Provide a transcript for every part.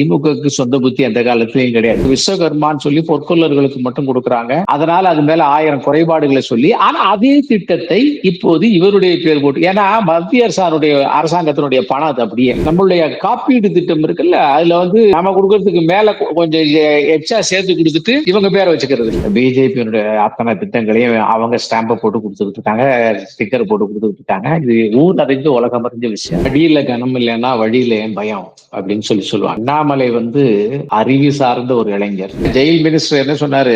திமுகவுக்கு சொந்த புத்தி அந்த காலத்திலயும் கிடையாது. விஸ்வகர்மான்னு சொல்லி பொற்கொள்ளர்களுக்கு மட்டும் கொடுக்குறாங்க. அதனால அது மேல ஆயிரம் குறைபாடுகளை சொல்லி ஆனா அதே திட்டத்தை இப்போது இவருடைய பேர் போட்டு ஏன்னா மத்திய அரசானுடைய அரசாங்கத்தினுடைய பணம் அது அப்படியே. நம்மளுடைய காப்பீடு திட்டம் இருக்குல்ல அதுல வந்து நம்ம கொடுக்கறதுக்கு மேல கொஞ்சம் எக்ஸ்ட்ரா சேர்த்து கொடுத்துட்டு இவங்க பேரை வச்சுக்கிறது பிஜேபியினுடைய அத்தனை திட்டங்களையும் அவங்க ஸ்டாம்பை போட்டு கொடுத்துட்டு இருக்காங்க ஸ்டிக்கர் போட்டு கொடுத்துட்டு இருக்காங்க. இது ஊர் அறிஞ்ச உலகம் அறிஞ்ச விஷயம். அடியில கனம் இல்லைன்னா வழியில ஏன் பயம்? அப்படின்னு சொல்லி சொல்லுவாங்க. அண்ணாமலை வந்து அறிவு சார்ந்த ஒரு இளைஞர். ஜெயில் மினிஸ்டர் என்ன சொன்னாரு?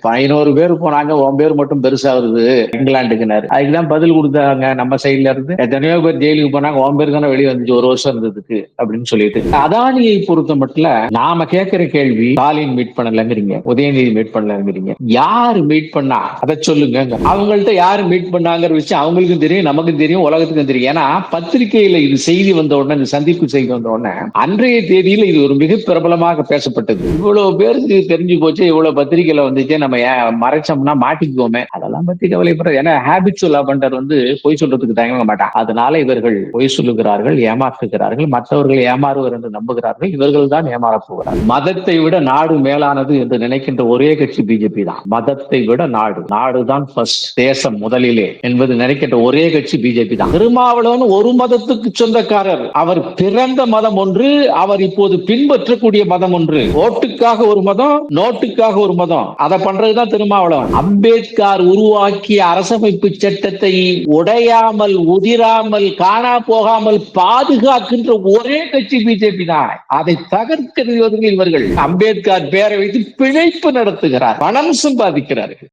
பதினோரு பேர் போனாங்க உன் பேர் மட்டும் பெருசா வருது இங்கிலாந்துக்குனாரு அதுக்குதான் பதில் கொடுத்தாங்க நம்ம சைட்ல இருந்து. எத்தனையோ பேர் ஜெயிலுக்கு போனாங்க உன் பேர் தானே வெளியே வந்துச்சு ஒரு வருஷம் இருந்ததுக்கு அப்படின்னு சொல்லிட்டு. அதானியை பொறுத்த மட்டும் நாம கேட்கிற கேள்வி ஸ்டாலின் மீட் பண்ணலங்கிறீங்க உதயநிதி மீட் பண்ணலங்கிறீங்க. யாரு மீட் பண்ணா? அதை சொல்லுங்க அவங்கள்ட்ட யாரு மீட் பண்ணாங்கிற விஷயம் அவங்களுக்கும் தெரியும் நமக்கும் தெரியும் உலகத்துக்கும் தெரியும். ஏன்னா பத்திரிகையில இது செய்தி வந்த உடனே இந்த சந்திப்பு செய்தி வந்த உடனே அன்றைய தேதியில இது ஒரு மிக பிரபலமாக பேசப்பட்டது. இவ்வளவு பேருக்கு தெரிஞ்சு போச்சு இவ்வளவு பத்திரிகையில வந்துச்சு. நம்ம மறைச்சோம்னா மாட்டிக்குவோமே. அதெல்லாம் பத்தி கவலைப்படுறது ஏன்னா ஹேபிட்ஸ் பண்டர் வந்து பொய் சொல்றதுக்கு தயங்க மாட்டான் அதனால இவர்கள் பொய் சொல்லுகிறார்கள் ஏமாற்றுகிறார்கள். மற்றவர்கள் ஏமாறுவர் என்று நம்புகிறார்கள். இவர்கள் தான் ஏமாறப் போகிறார்கள். மதத்தை விட நாடு மேலானது என்று நினைக்கின்ற ஒரே கட்சி பிஜேபி தான். மதத்தை விட நாடு. நாடுதான் ஃபர்ஸ்ட் தேசம் முதலிலே என்பது நினைக்கின்ற ஒரே கட்சி பிஜேபி தான். திருமாவளவன் ஒரு மதத்துக்கு சொந்தக்காரர். அவர் பிறந்த மதம் ஒன்று அவர் இப்போது பின்பற்றக்கூடிய மதம் ஒன்று. ஓட்டுக்காக ஒரு மதம் நோட்டுக்காக ஒரு மதம். அதை பண்றதுதான் திருமாவளவன். அம்பேத்கர் உருவாக்கிய அரசமைப்பு சட்டத்தை உடையாமல் உதிராமல் காணா போகாமல் பாதுகாக்கின்ற ஒரே கட்சி பிஜேபி தான். அதை தகர்க்கிறது இவர்கள். அம்பேத்கர் பேரை வைத்து பிழைப்பு நடத்துகிறார். பணம் சம்பாதிக்கிறார்கள்.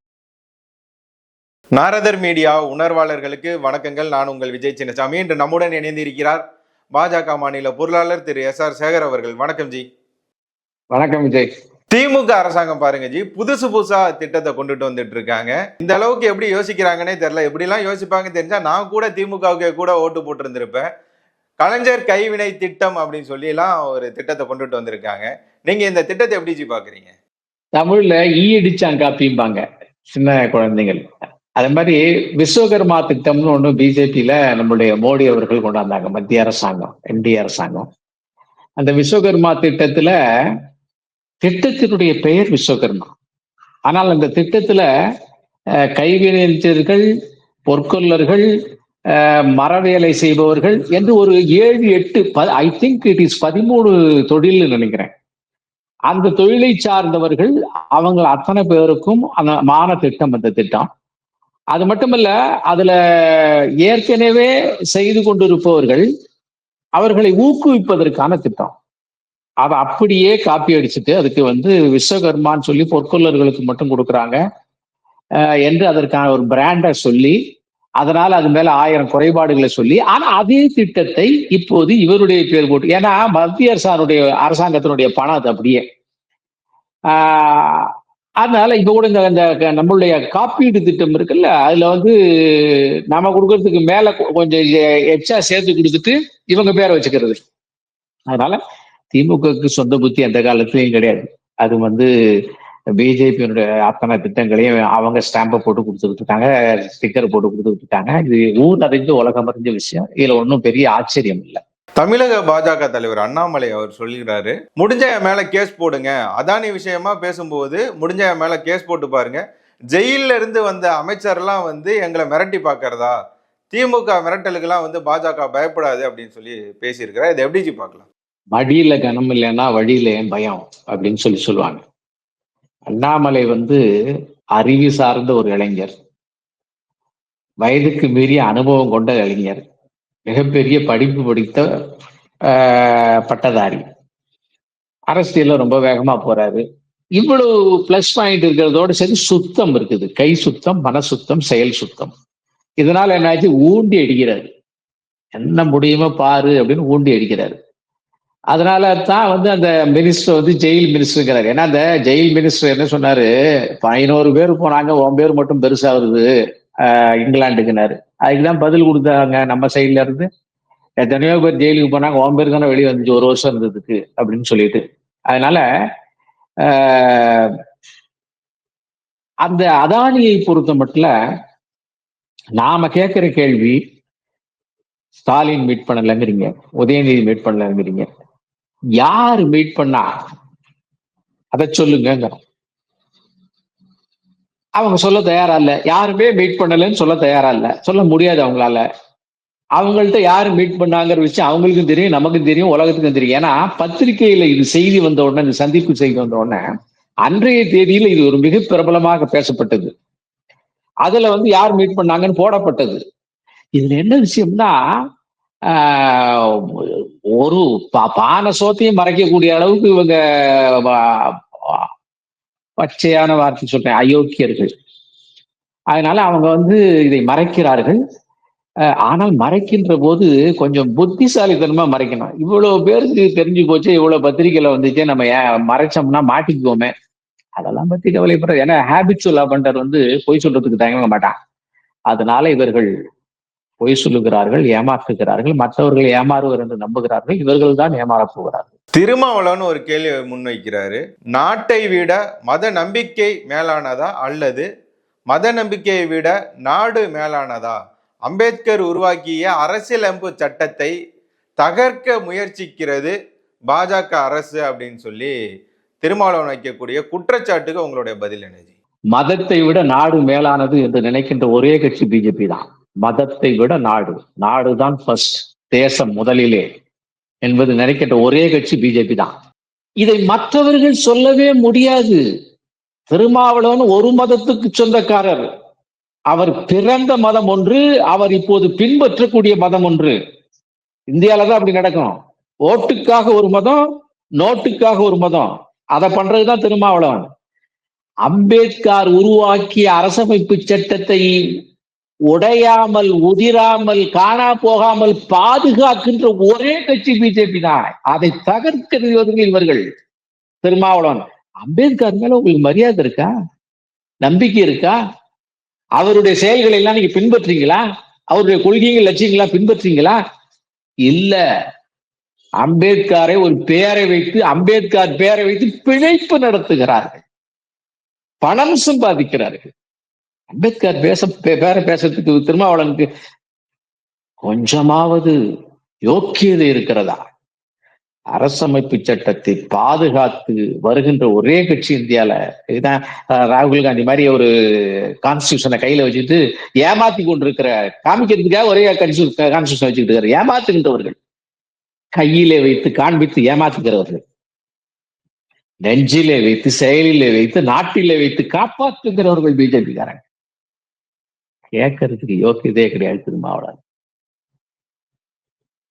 நாரதர் மீடியா உணர்வாளர்களுக்கு வணக்கங்கள். நான் உங்கள் விஜய் சின்னசாமி. இன்று நம்முடன் இணைந்திருக்கிறார் பாஜக மாநில பொருளாளர் திரு எஸ் ஆர் சேகர் அவர்கள். வணக்கம் ஜி. வணக்கம் விஜய். திமுக அரசாங்கம் பாருங்க ஜி. புதுசு புதுசா திட்டத்தை கொண்டுட்டு வந்துட்டு இருக்காங்க. இந்த அளவுக்கு எப்படி யோசிக்கிறாங்கன்னே தெரியல. எப்படிலாம் யோசிப்பாங்க தெரிஞ்சா நான் கூட திமுகவுக்கு கூட ஓட்டு போட்டு இருந்திருப்பேன் கலைஞர் கைவினை திட்டம் அப்படின்னு சொல்லி எல்லாம் ஒரு திட்டத்தை கொண்டுட்டு வந்திருக்காங்க. நீங்க இந்த திட்டத்தை எப்படி ஜி பாக்குறீங்க? தமிழ்ல ஈ அடிச்சான் காப்பிம்பாங்க சின்ன குழந்தைகள். அதே மாதிரி விஸ்வகர்மா திட்டம்னு ஒண்ணு பிஜேபியில நம்மளுடைய மோடி அவர்கள் கொண்டாந்தாங்க மத்திய அரசாங்கம் என்டிஏ அரசாங்கம். அந்த விஸ்வகர்மா திட்டத்துல திட்டத்தினுடைய பெயர் விஸ்வகர்மா. ஆனால் அந்த திட்டத்துல கைவினைஞர்கள் பொற்கொல்லர்கள் மரவேலை செய்பவர்கள் என்று ஒரு ஏழு எட்டு ஐ திங்க் இட் இஸ் பதிமூணு தொழில்னு நினைக்கிறேன். அந்த தொழிலை சார்ந்தவர்கள் அவங்க அத்தனை பேருக்கும் அந்த மான திட்டம் அந்த திட்டம். அது மட்டுமல்ல அதுல ஏற்கனவே செய்து கொண்டிருப்பவர்கள் அவர்களை ஊக்குவிப்பதற்கான திட்டம். அதை அப்படியே காப்பி அடிச்சுட்டு அதுக்கு வந்து விஸ்வகர்மான்னு சொல்லி பொற்கொள்ளர்களுக்கு மட்டும் கொடுக்குறாங்க. என்று அதற்கான ஒரு பிராண்டை சொல்லி அதனால் அது மேல ஆயிரம் குறைபாடுகளை சொல்லி ஆனா அதே திட்டத்தை இப்போது இவருடைய பேர் போட்டு ஏன்னா மத்திய அரசானுடைய அரசாங்கத்தினுடைய பணம் அது அப்படியே. அதனால இப்ப கூட இந்த அந்த க- நம்மளுடைய காப்பீடு திட்டம் இருக்குல்ல அதுல வந்து நாம கொடுக்கறதுக்கு மேல கொஞ்சம் எக்ஸ்ட்ரா சேர்த்து கொடுத்துட்டு இவங்க பேரை வச்சுக்கிறது. அதனால திமுகவுக்கு சொந்த புத்தி அந்த காலத்திலயும் கிடையாது. அது வந்து பிஜேபியினுடைய அத்தனை திட்டங்களையும் அவங்க ஸ்டாம்பை போட்டு கொடுத்துட்டு இருக்காங்க ஸ்டிக்கர் போட்டு கொடுத்துட்டு இருக்காங்க. இது ஊர் அறிஞ்சு உலகம் அறிஞ்ச விஷயம். இதுல ஒன்றும் பெரிய ஆச்சரியம் இல்லை. தமிழக பாஜக தலைவர் அண்ணாமலை அவர் சொல்லிடுறாரு முடிஞ்ச என் மேல கேஸ் போடுங்க. அதானி விஷயமா பேசும்போது முடிஞ்ச என் மேல கேஸ் போட்டு பாருங்க. ஜெயில இருந்து வந்த அமைச்சர்லாம் வந்து எங்களை மிரட்டி பார்க்கறதா? திமுக மிரட்டலுக்கெல்லாம் வந்து பாஜக பயப்படாது அப்படின்னு சொல்லி பேசியிருக்கிறார். இதை எப்படி பார்க்கலாம்? மடியில கனம் இல்லைன்னா வழியில ஏன் பயம் அப்படின்னு சொல்லி சொல்லுவாங்க. அண்ணாமலை வந்து அறிவு சார்ந்த ஒரு இளைஞர். வயதுக்கு மீறிய அனுபவம் கொண்ட இளைஞர். மிகப்பெரிய படிப்பு படித்த பட்டதாரி. அரசியல்ல ரொம்ப வேகமா போறாரு. இவ்வளவு பிளஸ் பாயிண்ட் இருக்கிறதோட சரி சுத்தம் இருக்குது. கை சுத்தம் மன சுத்தம் செயல் சுத்தம். இதனால என்னாச்சு? ஊண்டி அடிக்கிறாரு. என்ன முடியுமோ பாரு அப்படின்னு ஊண்டி அடிக்கிறாரு. அதனால தான் வந்து அந்த மினிஸ்டர் வந்து ஜெயில் மினிஸ்டருங்கிறாரு ஏன்னா அந்த ஜெயில் மினிஸ்டர் என்ன சொன்னாரு? பதினோரு பேர் போனாங்க உன் பேர் மட்டும் பெருசா வருது. ஆஹ் அதுக்கு தான் பதில் கொடுத்தாங்க நம்ம சைட்ல இருந்து. எத்தனையோ பேர் ஜெயிலுக்கு போனாங்க ஓம் பேருக்கு தானே வெளியே வந்துச்சு ஒரு வருஷம் இருந்ததுக்கு அப்படின்னு சொல்லிட்டு. அதனால அந்த அதானியை பொறுத்த மட்டும் நாம கேட்கிற கேள்வி ஸ்டாலின் மீட் பண்ணலங்கிறீங்க உதயநிதி மீட் பண்ணலங்கிறீங்க. யார் மீட் பண்ணா? அதை சொல்லுங்க அவங்க சொல்ல தயாரா இல்லை. யாருமே மீட் பண்ணலன்னு சொல்ல தயாரா இல்லை. சொல்ல முடியாது அவங்களால. அவங்கள்ட்ட யாரு மீட் பண்ணாங்கிற விஷயம் அவங்களுக்கும் தெரியும் நமக்கும் தெரியும் உலகத்துக்கும் தெரியும். ஏன்னா பத்திரிகையில இது செய்தி வந்த உடனே இந்த சந்திப்பு செய்தி வந்த உடனே அன்றைய தேதியில இது ஒரு மிக பிரபலமாக பேசப்பட்டது. அதுல வந்து யார் மீட் பண்ணாங்கன்னு போடப்பட்டது. இதுல என்ன விஷயம்னா ஒரு பா- பானை சோத்தையும் மறைக்கக்கூடிய அளவுக்கு இவங்க பச்சையான வார்த்தை சொல்றேன் அயோக்கியர்கள். அதனால அவங்க வந்து இதை மறைக்கிறார்கள். ஆனால் மறைக்கின்ற போது கொஞ்சம் புத்திசாலித்தனமா மறைக்கணும். இவ்வளவு பேருக்கு தெரிஞ்சு போச்சு இவ்வளவு பத்திரிகையில வந்துச்சு நம்ம ஏன் மறைச்சோம்னா மாட்டிக்குவோமே. அதெல்லாம் பத்தி கவலைப்படுறது. ஏன்னா ஹேபிட்ஸ் பண்டர் வந்து பொய் சொல்றதுக்கு தயங்க மாட்டான் அதனால இவர்கள் பொய் சொல்லுகிறார்கள் ஏமாற்றுகிறார்கள். மற்றவர்கள் ஏமாறுவர் என்று நம்புகிறார்கள். இவர்கள் தான் ஏமாறப் போகிறார்கள். திருமாவளவன் ஒரு கேள்வி முன்வைக்கிறாரு. நாட்டை விட மத நம்பிக்கை மேலானதா அல்லது மத நம்பிக்கையை விட நாடு மேலானதா? அம்பேத்கர் உருவாக்கிய அரசியலமைப்பு சட்டத்தை தகர்க்க முயற்சிக்கிறது பாஜக அரசு அப்படின்னு சொல்லி திருமாவளவன் வைக்கக்கூடிய குற்றச்சாட்டுக்கு உங்களுடைய பதில் என்னது மதத்தை விட நாடு மேலானது என்று நினைக்கின்ற ஒரே கட்சி பிஜேபி தான். மதத்தை விட நாடு. நாடுதான் ஃபர்ஸ்ட் தேசம் முதலிலே. என்பது நினைக்கின்ற ஒரே கட்சி பிஜேபி தான். இதை மற்றவர்கள் சொல்லவே முடியாது. திருமாவளவன் ஒரு மதத்துக்கு சொந்தக்காரர். அவர் பிறந்த மதம் ஒன்று அவர் இப்போது பின்பற்றக்கூடிய மதம் ஒன்று. இந்தியால தான் அப்படி நடக்கும். ஓட்டுக்காக ஒரு மதம் நோட்டுக்காக ஒரு மதம். அதை பண்றதுதான் திருமாவளவன். அம்பேத்கர் உருவாக்கிய அரசமைப்பு சட்டத்தை உடையாமல் உதிராமல் காணா போகாமல் பாதுகாக்கின்ற ஒரே கட்சி பிஜேபி தான். அதை தகர்க்கிறது இவர்கள். திருமாவளவன் அம்பேத்கர் மேல உங்களுக்கு மரியாதை இருக்கா? நம்பிக்கை இருக்கா? அவருடைய செயல்களை எல்லாம் நீங்க பின்பற்றீங்களா அவருடைய கொள்கைகள் லட்சியங்களா பின்பற்றீங்களா இல்ல. அம்பேத்கரை ஒரு பெயரை வைத்து அம்பேத்கர் பெயரை வைத்து பிழைப்பு நடத்துகிறார்கள். பணம் சம்பாதிக்கிறார்கள். அம்பேத்கர் பேச பே- பேர பேசுறதுக்கு திருமாவளனுக்கு கொஞ்சமாவது யோக்கியது இருக்கிறதா? அரசமைப்பு சட்டத்தை பாதுகாத்து வருகின்ற ஒரே கட்சி இந்தியால இதுதான் ராகுல் காந்தி மாதிரி ஒரு கான்ஸ்டியூஷனை கையில வச்சுட்டு ஏமாத்தி கொண்டிருக்கிற காமிக்கிறதுக்காக ஒரே கான்ஸ்டியூஷன் வச்சுக்கிட்டு இருக்காரு. ஏமாத்துகின்றவர்கள். கையிலே வைத்து காண்பித்து ஏமாத்துகிறவர்கள். நெஞ்சிலே வைத்து செயலிலே வைத்து நாட்டிலே வைத்து காப்பாற்றுகிறவர்கள் பிஜேபிக்காரங்க கேட்கறதுக்கு யோக்கியதே கிடையாது திருமாவளவன்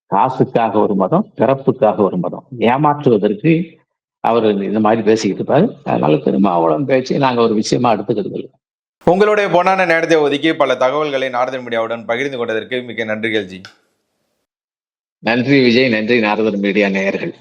காசுக்காக ஒரு மதம் பிறப்புக்காக ஒரு மதம். ஏமாற்றுவதற்கு அவர் இந்த மாதிரி பேசிக்கிட்டு இருப்பாரு. அதனால திருமாவளவன் பேச்சு நாங்க ஒரு விஷயமா எடுத்துக்கிறது இல்லை. உங்களுடைய பொன்னான நேரத்தை ஒதுக்கி பல தகவல்களை நார்தன் மீடியாவுடன் பகிர்ந்து கொண்டதற்கு மிக்க நன்றிகள் ஜி. நன்றி விஜய் நன்றி நாரதர் மீடியா நேயர்கள்.